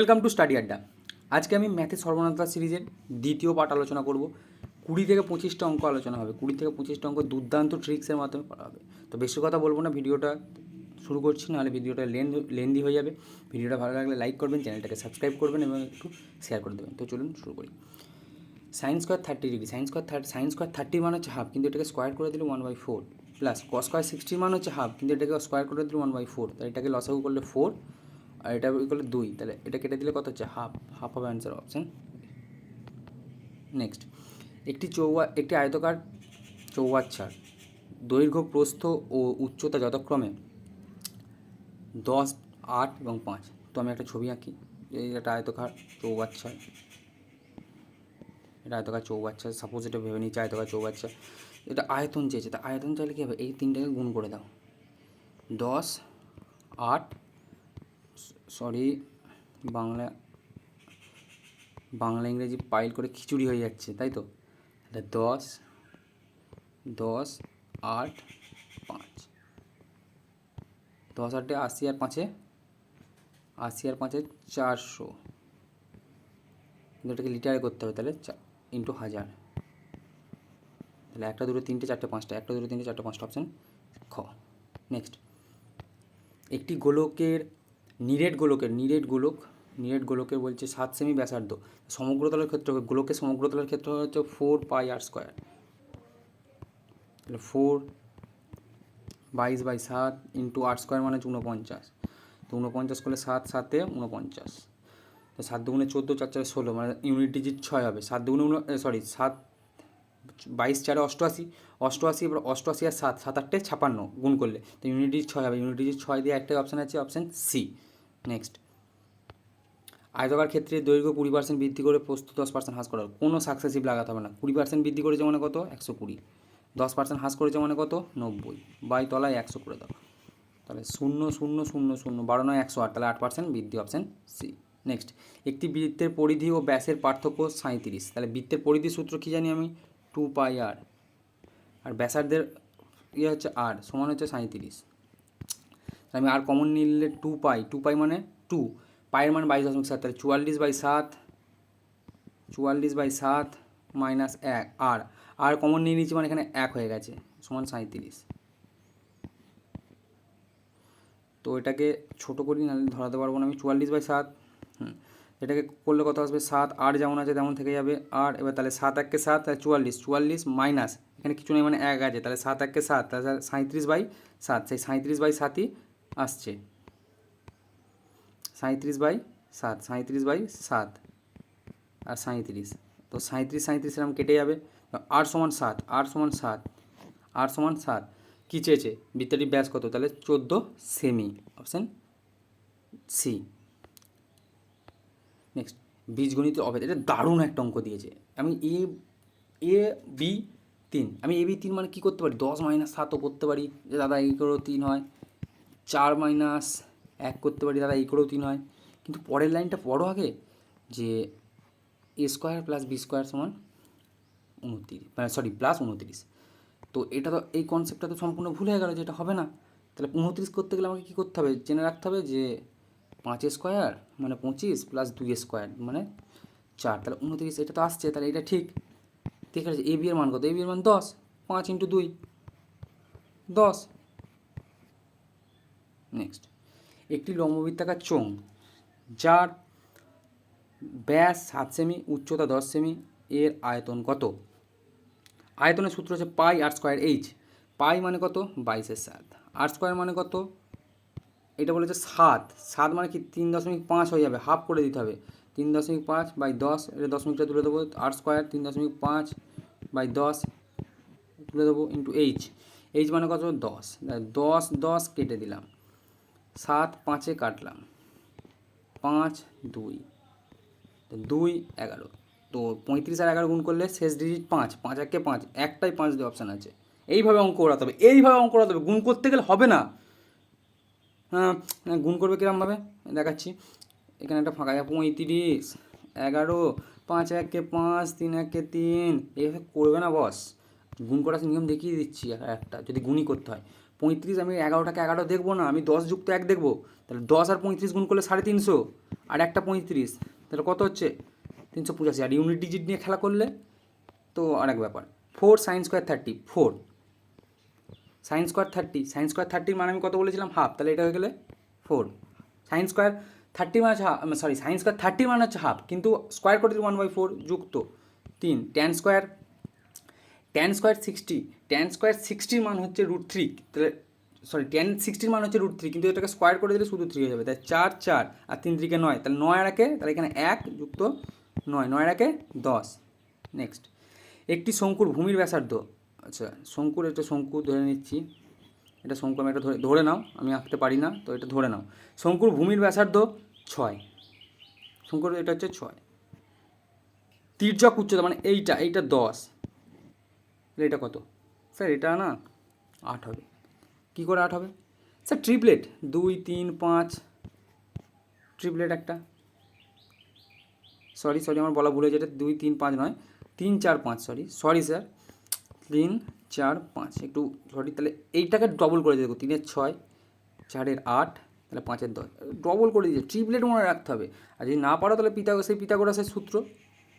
Welcome to study আড্ডা আজকে আমি ম্যাথের সর্বনাথা সিরিজের দ্বিতীয় পার্ট আলোচনা করব। কুড়ি থেকে পঁচিশটা অঙ্ক আলোচনা হবে। কুড়ি থেকে পঁচিশটা অঙ্ক দুর্দান্ত ট্রিক্সের মাধ্যমে করা হবে। তো বেশি কথা বলব না, ভিডিওটা শুরু করছি, নাহলে ভিডিওটা লেন লেন্দি হয়ে যাবে। ভিডিওটা ভালো লাগলে লাইক করবেন, চ্যানেলটাকে সাবস্ক্রাইব করবেন এবং একটু শেয়ার করে দেবেন। তো চলুন শুরু করি। Sine square thirty degree sine square thirty sine square thirty মানে হচ্ছে হাফ কিন্তু এটাকে স্কোয়ার করে দিলে one by four plus cos square sixty মানে হচ্ছে হাফ কিন্তু এটাকে স্কোয়ার করে দিলে ওয়ান বাই ফোর তাহলে এটাকে লসাগু করলে ফোর আর এটা করলে দুই, তাহলে এটা কেটে দিলে কত হচ্ছে? হাফ হাফ হবে অ্যান্সার অপশান নেক্সট একটি চৌবা একটি আয়তকার চৌবাচ্চার দৈর্ঘ্য, প্রস্থ ও উচ্চতা যথাক্রমে দশ, আট এবং পাঁচ। তো আমি একটা ছবি আঁকি। এই একটা আয়তকার চৌবাচ্চা এটা আয়তকার চৌবাচ্চা সাপোজ এটা ভেবে নিচ্ছে আয়তকার চৌবাচ্চা এটা আয়তন চেয়েছে। তা আয়তন চাইলে কী হবে? এই তিনটাকে গুণ করে দাও। দশ, আট সরি বাংলা বাংলা, ইংরেজি পাইল করে খিচুড়ি হয়ে যাচ্ছে, তাই তো? এটা দশ দশ, আট, পাঁচ। দশ আটে আশি আর পাঁচে? আশি আর পাঁচে চারশো। কিন্তু এটাকে লিটারে করতে হবে তাহলে চা ইন্টু হাজার। তাহলে একটা দুটো তিনটে চারটে পাঁচটা, একটা দুটো তিনটে চারটে পাঁচটা অপশান খ। নেক্সট একটি গোলকের নিরেট গোলকের নিরেট গোলক, নিরেট গোলকের বলছে সাত সেমি ব্যাসার্ধ। সমগ্রতলের ক্ষেত্র গোলকের সমগ্রতলের ক্ষেত্র হচ্ছে ফোর পাই আর স্কোয়ার তাহলে ফোর বাইশ বাই সাত ইন্টু আট স্কোয়ার মানে হচ্ছে উনপঞ্চাশ তো উনপঞ্চাশ করলে সাত, সাতে উনপঞ্চাশ তো সাত দুগুণে চোদ্দ, চার, চারে ষোলো মানে ইউনিট ডিজিট ছয় হবে। সাত দুগুণে উন সরি সাত বাইশ, চারে অষ্টআশি অষ্টআশি, এবার অষ্টআশি আর সাত সাত আটটে ছাপান্ন গুণ করলে, তো ইউনিট ডিজিট ছয় হবে। ইউনিট ডিজিট ছয় দিয়ে একটাই অপশান আছে অপশান সি নেক্সট আয়তকার ক্ষেত্রে দৈর্ঘ্য কুড়ি পার্সেন্ট বৃদ্ধি করে প্রস্তুত দশ পার্সেন্ট হ্রাস করা কোনো সাকসেসিভ লাগাতে হবে না। কুড়ি পার্সেন্ট বৃদ্ধি করেছে মানে কত? একশো কুড়ি। দশ পার্সেন্ট হ্রাস করেছে মানে কত? নব্বই। বাই তলায় একশো করে দাও। তাহলে শূন্য শূন্য শূন্য শূন্য। বারো নয়, একশো আট। তাহলে আট পার্সেন্ট বৃদ্ধি অপশান সি নেক্সট একটি বৃত্তের পরিধি ও ব্যাসের পার্থক্য সাঁত্রিশ তাহলে বৃত্তের পরিধি সূত্র কী জানি আমি? টু পাই আর আর ব্যাসার্ধের ইয়ে হচ্ছে আর সমান হচ্ছে সাঁত্রিশ আমি আর কমন নিলে টু পাই। টু পাই মানে টু পায়ের মান বাইশ দশমিক সাত, তাহলে চুয়াল্লিশ বাই সাত, চুয়াল্লিশ বাই সাত মাইনাস এক। আর আর কমন নিয়ে নিচ্ছি মানে এখানে এক হয়ে গেছে, সমান সাঁত্রিশ তো এটাকে ছোটো করি, নাহলে ধরাতে পারব না আমি। চুয়াল্লিশ বাই সাত, হুম। এটাকে করলে কত আসবে? সাত। আট যেমন আছে তেমন থেকে যাবে। আর এবার তাহলে সাত এককে সাত, তাহলে চুয়াল্লিশ। চুয়াল্লিশ মাইনাস এখানে কিছু নেই মানে এক আছে। তাহলে সাত এককে সাত, তাহলে সাঁত্রিশ বাই সাত। সেই সাঁত্রিশ বাই সাতই আসছে। সাঁত্রিশ বাই সাত সাঁত্রিশ বাই সাত আর সাঁত্রিশ তো সাঁত্রিশ সাঁত্রিশ এরকম কেটে যাবে। আট সমান সাত, আট সমান সাত, আট সমান সাত কী চেয়েছে? বৃত্তাটির ব্যাস কত? তাহলে চোদ্দ সেমি অপশান সি নেক্সট বীজগণিত অভেদ, এটা দারুণ একটা অঙ্ক দিয়েছে। আমি এ এ বি তিন। আমি এ বি তিন মানে কী করতে পারি? দশ মাইনাস সাতও করতে পারি। যে দাদা এই করেও তিন হয়। চার মাইনাস এক করতে পারি, দাদা এই করেও তিন হয়। কিন্তু পরের লাইনটা পড়ো আগে, যে A square plus B square সমান উনত্রিশ মানে সরি, প্লাস উনত্রিশ। তো এটা তো, এই কনসেপ্টটা তো সম্পূর্ণ ভুল হয়ে গেল যে এটা হবে না। তাহলে উনত্রিশ করতে গেলে আমাকে কী করতে হবে? জেনে রাখতে হবে যে পাঁচ স্কোয়ার মানে পঁচিশ প্লাস দুই স্কোয়ার মানে চার। তাহলে উনত্রিশ এটা তো আসছে, তাহলে এটা ঠিক। ঠিক আছে, এ বি এর মান কত? এ বি এর মান দশ, পাঁচ ইন্টু দুই, দশ। নেক্সট একটি লম্ববৃত্তাকার চোঙ, যার ব্যাস সাত সেমি, উচ্চতা দশ সেমি, এর আয়তন কত? আয়তনের সূত্র হচ্ছে পাই আর স্কোয়ার এইচ। পাই মানে কত? বাইশের সাত। আর স্কোয়ার মানে কত? এটা বলেছে সাত। সাত মানে কি? তিন দশমিক পাঁচ হয়ে যাবে, হাফ করে দিতে হবে। তিন দশমিক পাঁচ বাই দশ, এটা দশমিকটা তুলে দেবো, আর স্কোয়ার তিন দশমিক পাঁচ বাই দশ তুলে দেবো ইন্টু এইচ এইচ মানে কত? দশ। দশ দশ কেটে দিলাম। সাত পাঁচে কাটলাম। পাঁচ, দুই। দুই, এগারো। তো পঁয়ত্রিশ আর এগারো গুণ করলে শেষ ডিজিট পাঁচ। পাঁচ একে পাঁচ। একটাই পাঁচ দিয়ে অপশান আছে। এইভাবে অঙ্ক করাতে হবে। এইভাবে অঙ্ক করাতে হবে। গুণ করতে গেলে হবে না। হ্যাঁ গুণ করবে কিরমভাবে দেখাচ্ছি। এখানে একটা ফাঁকা পঁয়ত্রিশ, এগারো, পাঁচ একে পাঁচ, তিন একে তিন। এইভাবে করবে না বস গুণ করার নিয়ম দেখিয়ে দিচ্ছি একটা। যদি গুণই করতে হয়। পঁয়ত্রিশ, আমি এগারোটাকে এগারো দেখব না, আমি দশ যুক্ত এক দেখব। তাহলে দশ আর পঁয়ত্রিশ গুণ করলে সাড়ে তিনশো, আর একটা পঁয়ত্রিশ। তাহলে কত হচ্ছে? তিনশো পঁচাশি। আর ইউনিট ডিজিট নিয়ে খেলা করলে তো এক ব্যাপার। Four sine square thirty four sine square thirty sine square থার্টির মানে আমি কত বলেছিলাম? হাফ তাহলে এটা হয়ে গেলে ফোর সাইন স্কোয়ার থার্টি মানে half sorry sine square thirty মানে হচ্ছে হাফ কিন্তু স্কোয়ার দিলে ওয়ান বাই ফোর যুক্ত। তিন। Tan square tan square sixty tan square সিক্সটির মান হচ্ছে রুট থ্রি তাহলে সরি ট্যান সিক্সটির মান হচ্ছে রুট থ্রি কিন্তু এটাকে স্কোয়ার করে দিলে শুধু থ্রি হয়ে যাবে তাই চার চার, আর তিন তিরিকে নয়, তাহলে নয় একে, তাহলে এখানে এক যুক্ত নয় নয় একে দশ নেক্সট একটি শঙ্কুর ভূমির ব্যাসার্ধ আচ্ছা শঙ্কুর একটা শঙ্কু ধরে নিচ্ছি, এটা শঙ্কু আমি একটা ধরে ধরে নাও, আমি আঁকতে পারি না, তো এটা ধরে নাও, শঙ্কুর ভূমির ব্যাসার্ধ ছয়, শঙ্কুর এটা হচ্ছে ছয়, তির্যক উচ্চতা মানে এইটা এইটা দশ তাহলে এটা কত? স্যার, এটা না আট হবে। কী করে আট হবে? Sir, triplet. দুই, তিন, পাঁচ। ট্রিপলেট একটা। সরি সরি, আমার বলা ভুল এটা দুই, তিন, পাঁচ নয়। তিন, চার, পাঁচ, সরি। Sorry, sir. তিন, চার, পাঁচ। একটু সরি, তাহলে এইটাকে ডবল করে দেবো তিনের ছয়, চারের আট, তাহলে পাঁচের দশ। ডবল করে দিয়েছে। ট্রিপলেট মনে রাখতে হবে। আর যদি না পারো, তাহলে পিতা সেই পিতাগোরাসের সূত্র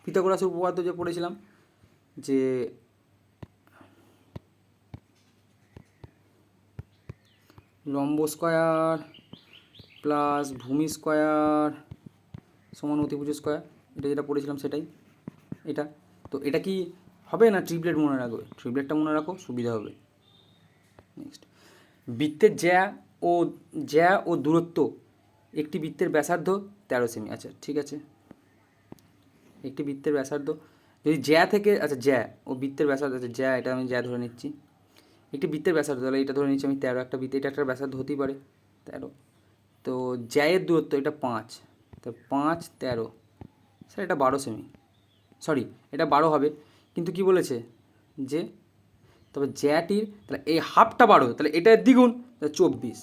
পিতাগোরাসের উপপাদ্য যে পড়েছিলাম, যে লম্ব স্কোয়ার প্লাস ভূমি স্কোয়ার সমান অতিভুজ স্কোয়ার, এটা যেটা পড়েছিলাম সেটাই, এটা। তো এটা কি হবে না ট্রিপলেট মনে রাখবে ট্রিপলেটটা মনে রাখো, সুবিধা হবে। নেক্সট বৃত্তের জ্যা ও জ্যা ও দূরত্ব, একটি বৃত্তের ব্যাসার্ধ তেরো সেমি। আচ্ছা ঠিক আছে। একটি বৃত্তের ব্যাসার্ধ, যদি জ্যা থেকে আচ্ছা জ্যা ও বৃত্তের ব্যাসার্ধ আচ্ছা জ্যা, এটা আমি জ্যা ধরে নিচ্ছি। একটি বৃত্তের ব্যাসার্ধ, তাহলে এটা ধরে নিচ্ছি আমি তেরো একটা বৃত্ত, এটা একটা ব্যাসার্ধ হতেই পারে, তেরো। তো জ্যায়ের দূরত্ব এটা পাঁচ, তো পাঁচ তেরো। স্যার, এটা বারো সেমি। সরি, এটা বারো হবে, কিন্তু কি বলেছে? যে, তবে জ্যাটির, তাহলে এই হাফটা বারো, তাহলে এটা দ্বিগুণ তাহলে চব্বিশ।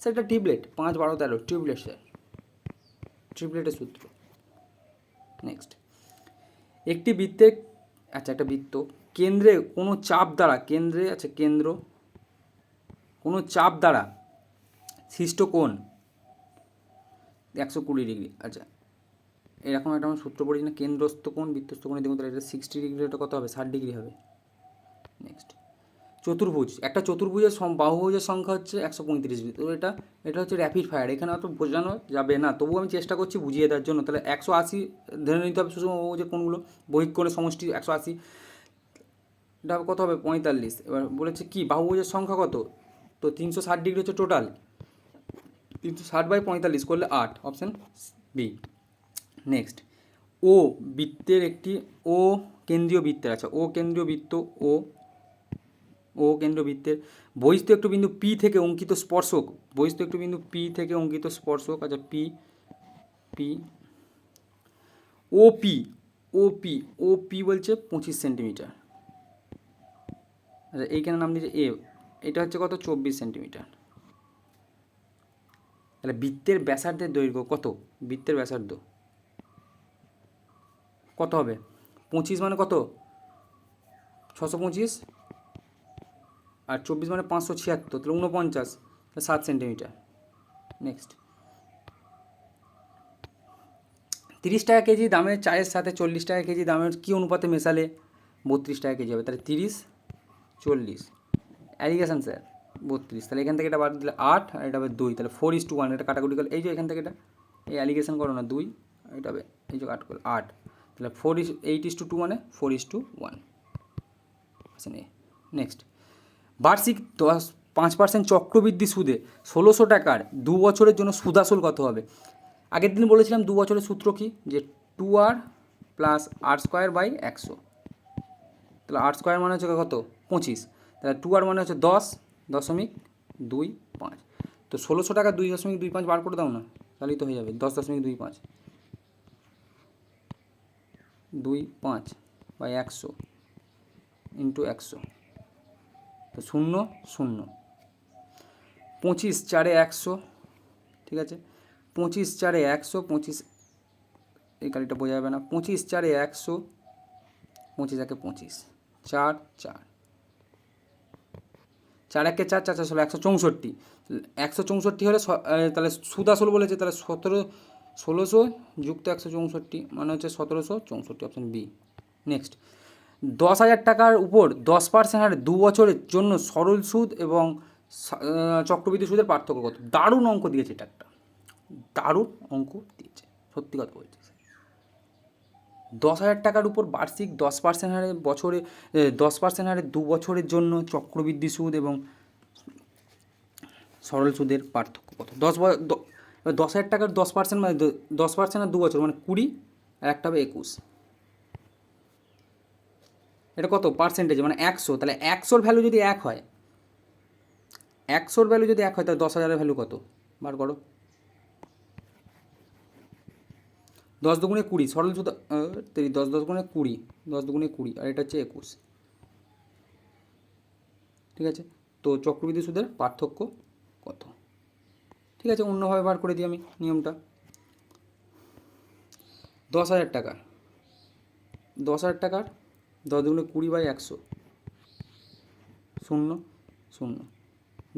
স্যার, এটা টিবলেট পাঁচ, বারো, তেরো টিবলেট স্যার। ট্রিপলেটের সূত্র। নেক্সট। একটি বৃত্তের আচ্ছা একটা বৃত্ত। কেন্দ্রে কোনো চাপ দ্বারা, কেন্দ্রে আচ্ছা কেন্দ্র, কোনো চাপ দ্বারা সৃষ্ট কোণ একশো কুড়ি ডিগ্রি আচ্ছা। এরকম একটা আমরা সূত্র পড়েছি না, কেন্দ্রস্থ কোণ বৃত্তস্থ কোণে দেখুন তাহলে এটা সিক্সটি ডিগ্রি এটা কত হবে? ষাট ডিগ্রি হবে। নেক্সট চতুর্ভুজ, একটা চতুর্ভুজের বাহুভুজের সংখ্যা হচ্ছে একশো পঁয়ত্রিশ ডিগ্রি তো এটা এটা হচ্ছে র্যাপিড ফায়ার এখানে অত বোঝানো যাবে না। তবুও আমি চেষ্টা করছি বুঝিয়ে দেওয়ার জন্য। তাহলে একশো আশি ধরে নিতে হবে সুষম বহুভুজের কোনগুলো বহিক কোণের সমষ্টি একশো আশি। এটা কত হবে? পঁয়তাল্লিশ। এবার বলেছে কি? বাহুভুজের সংখ্যা কত? তো তিনশো ষাট ডিগ্রি হচ্ছে টোটাল তিনশো ষাট বাই পঁয়তাল্লিশ করলে আট। অপশান বি নেক্সট ও বৃত্তের একটি, ও কেন্দ্রীয় বৃত্তের আছে ও কেন্দ্রীয় বৃত্ত, ও ও কেন্দ্রীয় বৃত্তের বহিস্থ একটু বিন্দু পি থেকে অঙ্কিত স্পর্শক, বহিস্থ একটু বিন্দু পি থেকে অঙ্কিত স্পর্শক আচ্ছা P P O P O P O P বলছে পঁচিশ সেন্টিমিটার। আচ্ছা এইখানে নাম দিয়েছে এ এটা হচ্ছে কত? চব্বিশ সেন্টিমিটার। তাহলে বৃত্তের ব্যাসার্ধের দৈর্ঘ্য কত? বৃত্তের ব্যাসার্ধ। কত হবে? পঁচিশ মানে কত? ছশো পঁচিশ। আর চব্বিশ মানে পাঁচশো ছিয়াত্তর, তাহলে উনপঞ্চাশ তাহলে সাত সেন্টিমিটার। নেক্সট তিরিশ টাকা কেজি দামের, চায়ের সাথে চল্লিশ টাকা কেজি দামের কী অনুপাতে মেশালে? বত্রিশ টাকা কেজি হবে। তাহলে তিরিশ চল্লিশ। অ্যালিগেশন স্যার বত্রিশ। তাহলে এখান থেকে এটা বাদ দিলে আট, আর এটা হবে দুই। তাহলে ফোর ইস টু ওয়ান এটা কাটাকুটি করলে এই যে এখান থেকে এটা, এই অ্যালিগেশন করো না, দুই এটা হবে, এই যে কাট করলে আট। তাহলে four is eight is two two মানে ফোর ইস টু ওয়ান আচ্ছা নেক্সট বার্ষিক দশ, পাঁচ পার্সেন্ট চক্রবৃদ্ধি সুদে ষোলোশো টাকার দু বছরের জন্য সুদাসল কত হবে? আগের দিন বলেছিলাম দু বছরের সূত্র কি? যে two r plus r square by একশো। তাহলে আর স্কোয়ার মানে হচ্ছে কত? পঁচিশ। তাহলে টু আর মানে হচ্ছে দশ, দশমিক দুই পাঁচ। তো ষোলোশো টাকা দুই দশমিক দুই পাঁচ বার করে দাও না, তাহলেই তো হয়ে যাবে, দশ দশমিক দুই পাঁচ। দুই পাঁচ বাই একশো ইন্টু একশো। তো শূন্য শূন্য। পঁচিশ চারে একশো, ঠিক আছে? পঁচিশ চারে একশো, পঁচিশ, এই কালিটা বোঝা যাবে না। পঁচিশ চারে একশো, পঁচিশ একে পঁচিশ, চার চার। চার একে চার চার চার, ষোলো, একশো চৌষট্টি। একশো চৌষট্টি হলে তাহলে সুদ আসল বলেছে, তাহলে সতেরো, ষোলোশো যুক্ত একশো চৌষট্টি মানে হচ্ছে সতেরোশো চৌষট্টি অপশান বি নেক্সট দশ হাজার টাকার উপর দশ পার্সেন্ট হারে দু বছরের জন্য সরল সুদ এবং চক্রবৃদ্ধি সুদের পার্থক্য কত? দারুণ অঙ্ক দিয়েছে এটা একটা। দারুণ অঙ্ক দিয়েছে। সত্যি কথা বলছি। দশ হাজার টাকার উপর বার্ষিক দশ পার্সেন্ট হারে বছরে দশ পার্সেন্ট হারে দু বছরের জন্য চক্রবৃদ্ধি সুদ এবং সরল সুদের পার্থক্য কত? দশ দশ হাজার টাকার দশ পার্সেন্ট মানে দশ পার্সেন্ট আর দু বছর মানে কুড়ি আর একটা হবে একুশ। এটা কত? পার্সেন্টেজ মানে একশো। তাহলে একশোর ভ্যালু যদি এক হয়, একশোর ভ্যালু যদি এক হয়, তাহলে দশ হাজারের ভ্যালু কত? বার করো। দশ দুগুণে কুড়ি সরল সুদ আহ, তেরি দশ দশ গুণে কুড়ি দশ দুগুণে কুড়ি আর এটা হচ্ছে একুশ। ঠিক আছে? তো চক্রবৃদ্ধি সুদের পার্থক্য কত? ঠিক আছে অন্যভাবে বার করে দিই আমি নিয়মটা। দশ হাজার টাকা। দশ হাজার টাকার দশ দুগুণে কুড়ি বাই একশো। শূন্য শূন্য।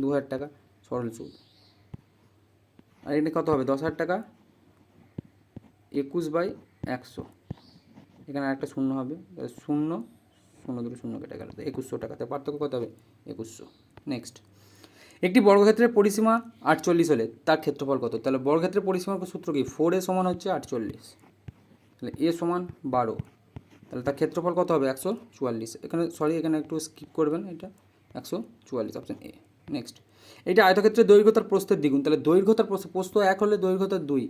দু হাজার টাকা সরল সুদ আর এখানে কত হবে? দশ হাজার টাকা একুশ বাই একশো। এখানে আরেকটা শূন্য হবে। শূন্য শূন্য দুটো শূন্য কেটে গেল। একুশশো টাকাতে পার্থক্য কত হবে? একুশশো। নেক্সট একটি বর্গক্ষেত্রের পরিসীমা আটচল্লিশ হলে তার ক্ষেত্রফল কত? তাহলে বর্গক্ষেত্রের পরিসীমার সূত্র কি? ফোর এ সমান হচ্ছে আটচল্লিশ। তাহলে এ সমান বারো। তাহলে তার ক্ষেত্রফল কত হবে? একশো চুয়াল্লিশ। এখানে সরি এখানে একটু স্কিপ করবেন এটা। একশো চুয়াল্লিশ অপশান এ নেক্সট এটা আয়তক্ষেত্রের দৈর্ঘ্যতার প্রস্থের দ্বিগুণ। তাহলে দৈর্ঘ্যতার প্রস্থ প্রস্থ এক হলে দৈর্ঘ্যতার দুই।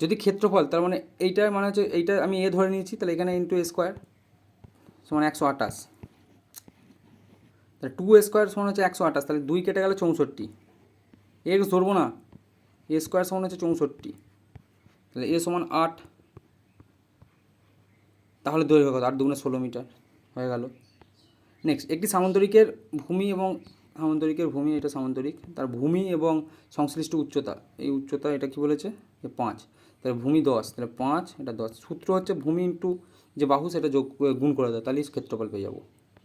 যদি ক্ষেত্রফল, তার মানে এইটা মানে হচ্ছে এইটা আমি এ ধরে নিয়েছি, তাহলে এখানে ইন্টু এ স্কোয়ার সমান একশো আঠাশ। তাহলে টু এ স্কোয়ার সমান হচ্ছে একশো আঠাশ, তাহলে দুই কেটে গেলে চৌষট্টি। এক্স ধরবো না এ স্কোয়ার সমান হচ্ছে চৌষট্টি। তাহলে এ সমান আট, তাহলে দৈর্ঘ্য কত? আট দুগুণে ষোলো মিটার হয়ে গেল। নেক্সট একটি সামন্তরিকের ভূমি এবং সামন্তরিকের ভূমি, এটা সামন্তরিক, তার ভূমি এবং সংশ্লিষ্ট উচ্চতা, এই উচ্চতা এটা কি বলেছে? পাঁচ। তাহলে ভূমি দশ, তাহলে পাঁচ, এটা দশ। সূত্র হচ্ছে ভূমি ইন্টু যে বাহু, সেটা যোগ গুণ করে দেয় তাহলে ক্ষেত্রফল পেয়ে যাব।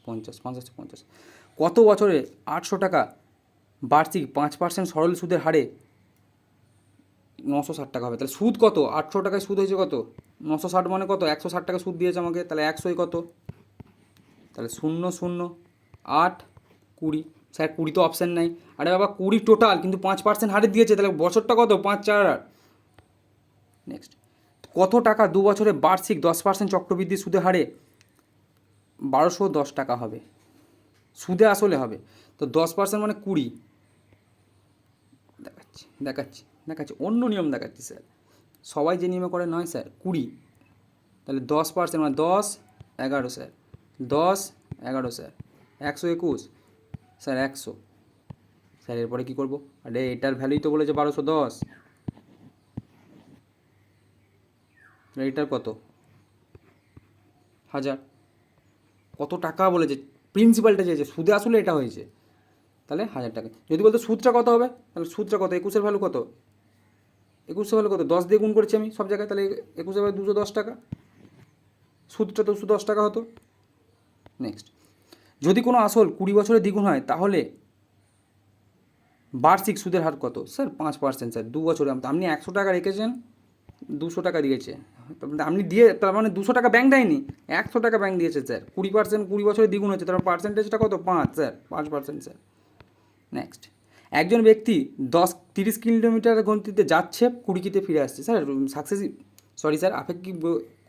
পঞ্চাশ পঞ্চাশ পঞ্চাশ। কত বছরে আটশো টাকা বার্ষিক পাঁচ পার্সেন্ট সরল সুদের হারে নশো ষাট টাকা হবে? তাহলে সুদ কত? আটশো টাকায় সুদ হয়েছে কত? নশো ষাট মানে কত? একশো ষাট টাকা সুদ দিয়েছে আমাকে, তাহলে একশোই কত? তাহলে শূন্য শূন্য, আট, কুড়ি। স্যার কুড়ি তো অপশান নাই। আরে বাবা, কুড়ি টোটাল কিন্তু পাঁচ পার্সেন্ট হারে দিয়েছে, তাহলে বছরটা কত? পাঁচ, চার, আট। নেক্সট কত টাকা দু বছরে বার্ষিক দশ পার্সেন্ট চক্রবৃদ্ধি সুদে হারে? বারোশো দশ টাকা হবে। সুদে আসলে হবে। তো দশ পার্সেন্ট মানে কুড়ি। দেখাচ্ছি দেখাচ্ছি দেখাচ্ছি। অন্য নিয়ম দেখাচ্ছি, স্যার। সবাই যে নিয়মে করে নয়, স্যার, কুড়ি। তাহলে দশ পার্সেন্ট মানে দশ, এগারো, স্যার। দশ, এগারো, স্যার। একশো একুশ, স্যার, একশো। স্যার, এরপরে কী করব? আরে, এটার ভ্যালুই তো বলেছে বারোশো দশ। এইটার কত? হাজার। কত টাকা বলেছে? প্রিন্সিপালটা চেয়েছে। সুদে আসলে এটা হয়েছে। তাহলে হাজার টাকা। যদি বলতো সুদটা কত হবে? তাহলে সুদটা কত? একুশের ভ্যালু কত? একুশের ভ্যালু কত? দশ দিয়ে গুণ করেছি আমি সব জায়গায়, তাহলে একুশের ভ্যালু দুশো দশ টাকা। সুদটা তো দুশো টাকা হতো। নেক্সট যদি কোনো আসল কুড়ি বছরের দ্বিগুণ হয়, তাহলে বার্ষিক সুদের হার কত? স্যার পাঁচ পার্সেন্ট স্যার দু বছরে আপনি একশো টাকা রেখেছেন। দুশো টাকা দিয়েছে। আপনি দিয়ে, তার মানে দুশো টাকা ব্যাংক দেয়নি, একশো টাকা ব্যাংক দিয়েছে স্যার কুড়ি পার্সেন্ট কুড়ি বছরে দ্বিগুণ হচ্ছে তার পার্সেন্টেজটা কত? পাঁচ স্যার পাঁচ পার্সেন্ট স্যার নেক্সট একজন ব্যক্তি দশ, তিরিশ কিলোমিটার গতিতে যাচ্ছে কুড়িকিতে ফিরে আসছে। স্যার সাকসেস সরি স্যার আপেক্ষিক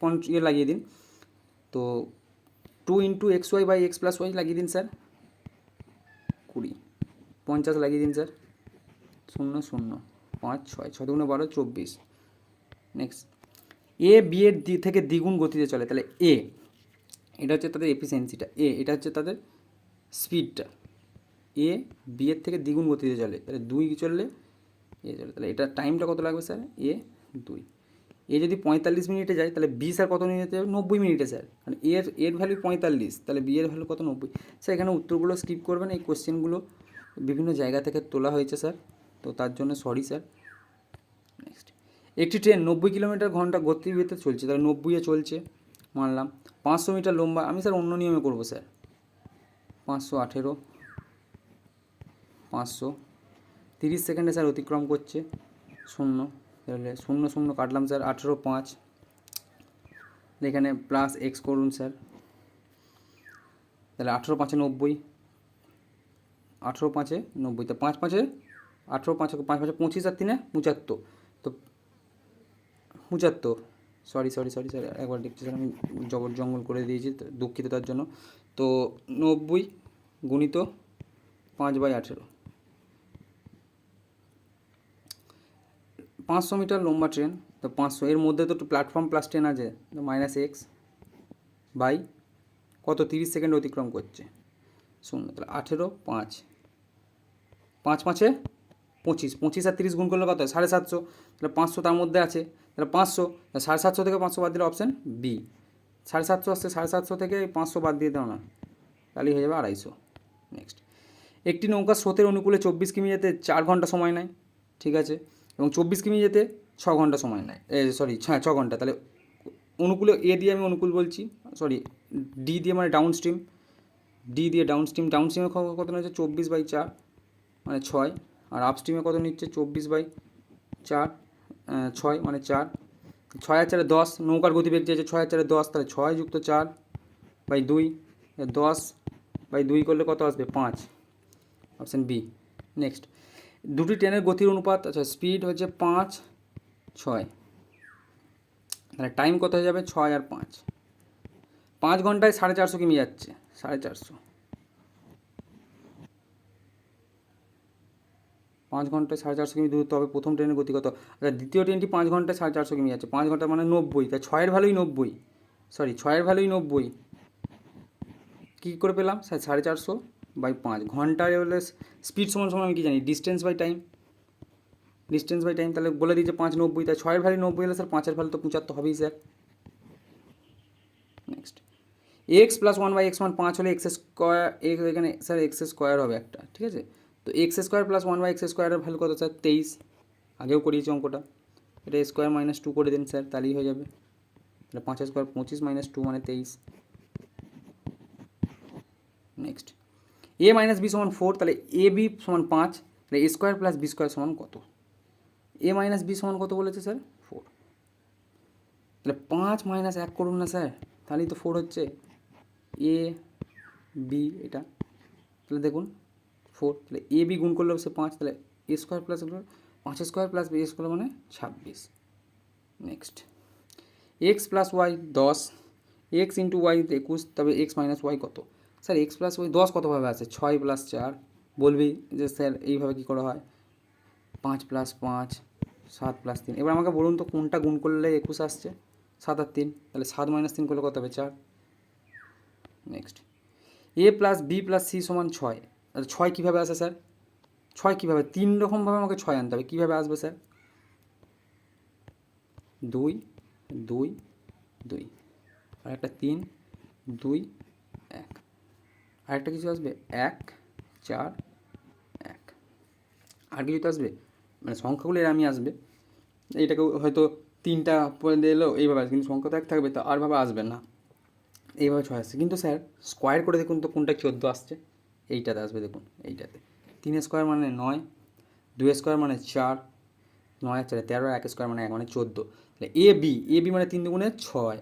কোন ইয়ে লাগিয়ে দিন? তো two into x y by x plus y লাগিয়ে দিন স্যার কুড়ি। পঞ্চাশ লাগিয়ে দিন স্যার শূন্য শূন্য। পাঁচ, ছয় ছয় দুগুণে বারো, চব্বিশ। নেক্সট এ বি এর দি থেকে দ্বিগুণ গতিতে চলে, তাহলে এ এটা হচ্ছে তাদের এফিসিয়েন্সিটা এ এটা হচ্ছে তাদের স্পিডটা এ বি এর থেকে দ্বিগুণ গতিতে চলে, তাহলে দুই চললে এ চলে। তাহলে এটা টাইমটা কত লাগবে স্যার এ দুই। এ যদি পঁয়তাল্লিশ মিনিটে যায়, তাহলে বি স্যার কত মিনিটে যাবে? নব্বই মিনিটে স্যার কারণ এর এর ভ্যালু পঁয়তাল্লিশ, তাহলে বি এর ভ্যালু কত? নব্বই। স্যার এখানে উত্তরগুলো স্কিপ করবেন, এই কোশ্চেনগুলো বিভিন্ন জায়গা থেকে তোলা হয়েছে স্যার তো তার জন্য সরি স্যার নেক্সট একটি ট্রেন নব্বই কিলোমিটার ঘণ্টা গতিবেগে চলছে, তাহলে নব্বইয়ে চলছে, মানলাম। পাঁচশো মিটার লম্বা, আমি স্যার অন্য নিয়মে করব স্যার। পাঁচশো আঠেরো, পাঁচশো, তিরিশ সেকেন্ডে স্যার অতিক্রম করছে, শূন্য, তাহলে শূন্য শূন্য কাটলাম স্যার, আঠেরো পাঁচ। এখানে প্লাস এক্স করুন স্যার, তাহলে আঠেরো পাঁচে নব্বই, আঠেরো পাঁচে নব্বই, তো পাঁচ পাঁচে, আঠেরো পাঁচে, পাঁচ পাঁচে পঁচিশ আর তিনে পঁচাত্তর। পঁচাত্তর সরি সরি সরি স্যার একবার দেখছি স্যার আমি জবর জঙ্গল করে দিয়েছি দুঃখিত তার জন্য। তো নব্বই গুণিত পাঁচ বাই আঠেরো। পাঁচশো মিটার লম্বা ট্রেন তো পাঁচশো। এর মধ্যে তো একটু প্ল্যাটফর্ম প্লাস ট্রেন আছে, তো মাইনাস এক্স বাই কত? তিরিশ সেকেন্ড অতিক্রম করছে। শূন্য, তাহলে আঠেরো, পাঁচ। পাঁচ পাঁচে পঁচিশ। পঁচিশ আর তিরিশ গুণ করলে কত? সাড়ে সাতশো। তাহলে পাঁচশো তার মধ্যে আছে। তাহলে পাঁচশো সাড়ে সাতশো থেকে পাঁচশো বাদ দিলে অপশান বি সাড়ে সাতশো আসছে, সাড়ে সাতশো থেকে পাঁচশো বাদ দিয়ে দাও না, তাহলেই হয়ে যাবে আড়াইশো। নেক্সট একটি নৌকা স্রোতের অনুকূলে চব্বিশ কিমি যেতে চার ঘণ্টা সময় নেয়, ঠিক আছে? এবং চব্বিশ কিমি যেতে ছ ঘণ্টা সময় নেয় সরি হ্যাঁ ছ ঘণ্টা। তাহলে অনুকূলে এ দিয়ে আমি অনুকূল বলছি সরি ডি দিয়ে মানে ডাউন স্ট্রিম ডি দিয়ে ডাউন স্ট্রিম ডাউন স্ট্রিমে কত নিচ্ছে? চব্বিশ বাই চার মানে ছয়, আর আপ স্ট্রিমে কত নিচ্ছে? চব্বিশ বাই চার ছয় মানে চার। ছয় আর চারে দশ, নৌকার গতিবেগ চেয়েছে ছয় আর চারে দশ, তাহলে ছয় যুক্ত চার বাই দুই দশ বাই দুই করলে কত আসবে? পাঁচ। Option B. নেক্সট। দুটি ট্রেনের গতির অনুপাত আচ্ছা স্পিড হচ্ছে পাঁচ, ছয়। তাহলে টাইম কত হয়ে যাবে? ছয় আর পাঁচ। পাঁচ ঘন্টায় সাড়ে চারশো কিমি যাচ্ছে সাড়ে চারশো। পাঁচ ঘন্টায় সাড়ে চারশো কিমি দূরত্ব হবে প্রথম ট্রেনের গতি কত? আচ্ছা দ্বিতীয় ট্রেনটি পাঁচ ঘন্টায় সাড়ে চারশো কিমি যাচ্ছে। পাঁচ ঘণ্টা মানে নব্বই। তাই ছয়ের ভ্যালুই নব্বই। সরি, ছয়ের ভ্যালুই নব্বই। কী করে পেলাম? সাড়ে চারশো বাই পাঁচ। ঘন্টায় হলে স্পিড সমান সমান আমি কী জানি? Distance by time. Distance by time তাহলে বলে দিই যে পাঁচ নব্বই। তাই ছয়ের ভ্যালু নব্বই হলে স্যার পাঁচের ভ্যালু তো পঁচাত্তর হবেই sir. Next x plus one by x one পাঁচ হলে এক্স স্কোয়ার এখানে, স্যার এক্স স্কোয়ার হবে একটা, ঠিক আছে? তো x square plus one by x স্কোয়ারের ভ্যালু কত স্যার তেইশ। আগেও করিয়েছি অঙ্কটা। এটা স্কোয়ার মাইনাস টু করে দিন স্যার তাহলেই হয়ে যাবে। তাহলে পাঁচ স্কোয়ার পঁচিশ মাইনাস টু মানে তেইশ। নেক্সট এ মাইনাস বি সমান ফোর তাহলে এ বি সমান পাঁচ, তাহলে a square plus b square সমান কত? এ মাইনাস বি সমান কত বলেছে স্যার ফোর তাহলে পাঁচ মাইনাস এক করুন না স্যার তাহলেই তো ফোর হচ্ছে। এ বি এটা। তাহলে দেখুন। ফোর, তাহলে এ বি গুণ করলে হচ্ছে পাঁচ, তাহলে এ স্কোয়ার প্লাস পাঁচ স্কোয়ার প্লাস বি স্কোয়ার মানে ছাব্বিশ। নেক্সট। এক্স প্লাস ওয়াই দশ এক্স ইন্টু ওয়াই একুশ, তবে এক্স মাইনাস ওয়াই কত? স্যার এক্স প্লাস ওয়াই দশ কতভাবে আছে? ছয় প্লাস চার, বলবি যে স্যার এইভাবে কী করা হয়? পাঁচ প্লাস পাঁচ, সাত প্লাস তিন। এবার আমাকে বলুন তো কোনটা গুণ করলে একুশ আসছে? সাত আর তিন, তাহলে সাত মাইনাস তিন করলে কত হবে? চার। Next. A plus b plus c সমান ছয় ছয় কীভাবে আসে স্যার? ছয় কীভাবে? তিন রকমভাবে আমাকে ছয় আনতে হবে। কীভাবে আসবে স্যার? দুই দুই দুই। আর একটা তিন, দুই, এক। আরেকটা কিছু আসবে? এক, চার, এক। আর কিছু তো আসবে? মানে সংখ্যাগুলো এরমই আসবে। এইটাকে হয়তো তিনটা পরে দিয়ে এলো এইভাবে আসবে। কিন্তু সংখ্যা তো এক থাকবে, তো আরভাবে আসবে না। এইভাবে ছয় আসছে। কিন্তু স্যার, স্কোয়ার করে দেখুন তো কোনটা চোদ্দ আসছে। এইটাতে আসবে দেখুন, এইটাতে। তিন স্কোয়ার মানে নয়, দুই স্কোয়ার মানে চার, নয় চারে তেরো, এক স্কোয়ার মানে এক মানে চোদ্দ। তাহলে এ বি এ বি মানে তিন দুগুণে ছয়।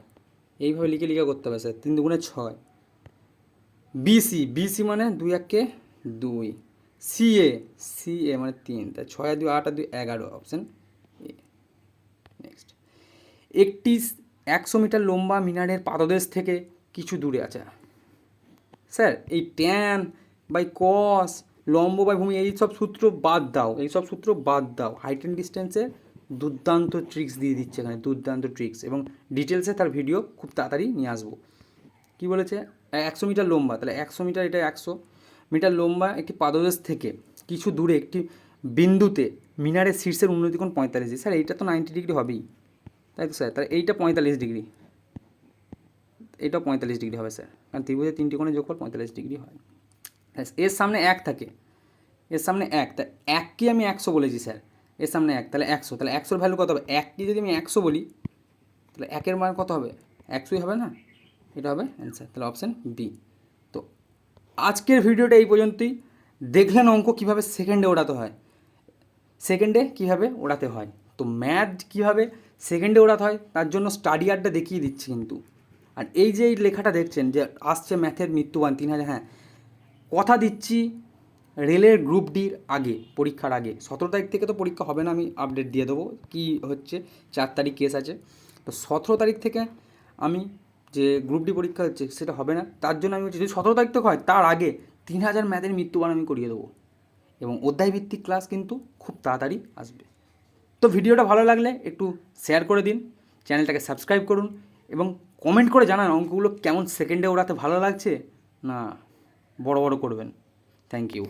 এইভাবে লিখে লিখে করতে হবে, স্যার, তিন দুগুণে ছয়। বিসি বিসি মানে দুই এককে দুই। সি এ সি এ মানে তিন। তাই ছয় দুই, আট আর দুই, এগারো অপশান এ। নেক্সট একটি একশো মিটার লম্বা মিনারের পাদদেশ থেকে কিছু দূরে আছে। স্যার, এই ট্যান বাই কস লম্ব বাই ভূমি, এই সব সূত্র বাদ দাও, এই সব সূত্র বাদ দাও। হাইট অ্যান্ড ডিস্টেন্সে দুর্দান্ত ট্রিক্স দিয়ে দিচ্ছে এখানে, দুর্দান্ত ট্রিক্স এবং ডিটেলসে তার ভিডিও খুব তাড়াতাড়ি নিয়ে আসব। কি বলেছে? একশো মিটার লম্বা, তাহলে একশো মিটার এটা একশো মিটার লম্বা একটি পাদদেশ থেকে কিছু দূরে একটি বিন্দুতে মিনারের শীর্ষের উন্নতি উন্নতিকোণ পঁয়তাল্লিশ ডিগ্রি। স্যার, এইটা তো নাইনটি ডিগ্রি হবেই। তাই তো, স্যার? তাহলে এইটা পঁয়তাল্লিশ ডিগ্রি। এটা পঁয়তাল্লিশ ডিগ্রি হবে, স্যার। কারণ ত্রিভুজের তিনটি কোণে যোগফল পঁয়তাল্লিশ ডিগ্রি হয়। এর সামনে এক থাকে। এর সামনে এক। তা এককে আমি একশো বলেছি, স্যার। এর সামনে এক, তাহলে একশো। তাহলে একশোর ভ্যালু কত হবে? এককে যদি আমি একশো বলি, তাহলে একের মান কত হবে? একশোই হবে না? এটা হবে অ্যান্সার তাহলে অপশান বি তো আজকের ভিডিওটা এই পর্যন্তই। দেখলেন অঙ্ক কীভাবে সেকেন্ডে ওড়াতে হয়। সেকেন্ডে কীভাবে ওড়াতে হয়। তো ম্যাথ কীভাবে সেকেন্ডে ওড়াতে হয়, তার জন্য স্টাডি আর্টটা দেখিয়ে দিচ্ছি কিন্তু। আর এই যে এই লেখাটা দেখছেন যে আসছে ম্যাথের মৃত্যুবান, তিন হাজার হ্যাঁ। কথা দিচ্ছি রেলের গ্রুপ ডির আগে, পরীক্ষার আগে। সতেরো তারিখ থেকে তো পরীক্ষা হবে না, আমি আপডেট দিয়ে দেবো কি হচ্ছে, চার তারিখ কেস আছে। তো সতেরো তারিখ থেকে আমি যে গ্রুপ ডি পরীক্ষা হচ্ছে, সেটা হবে না। তার জন্য আমি বলছি, যদি সতেরো তারিখ থেকে হয়, তার আগে তিন হাজার ম্যাথের মৃত্যুবান আমি করিয়ে দেবো। এবং অধ্যায় ভিত্তিক ক্লাস কিন্তু খুব তাড়াতাড়ি আসবে। তো ভিডিওটা ভালো লাগলে একটু শেয়ার করে দিন চ্যানেলটাকে সাবস্ক্রাইব করুন, এবং কমেন্ট করে জানান অঙ্কগুলো কেমন সেকেন্ডে ওড়াতে ভালো লাগছে, না বড় বড় করবেন। Thank you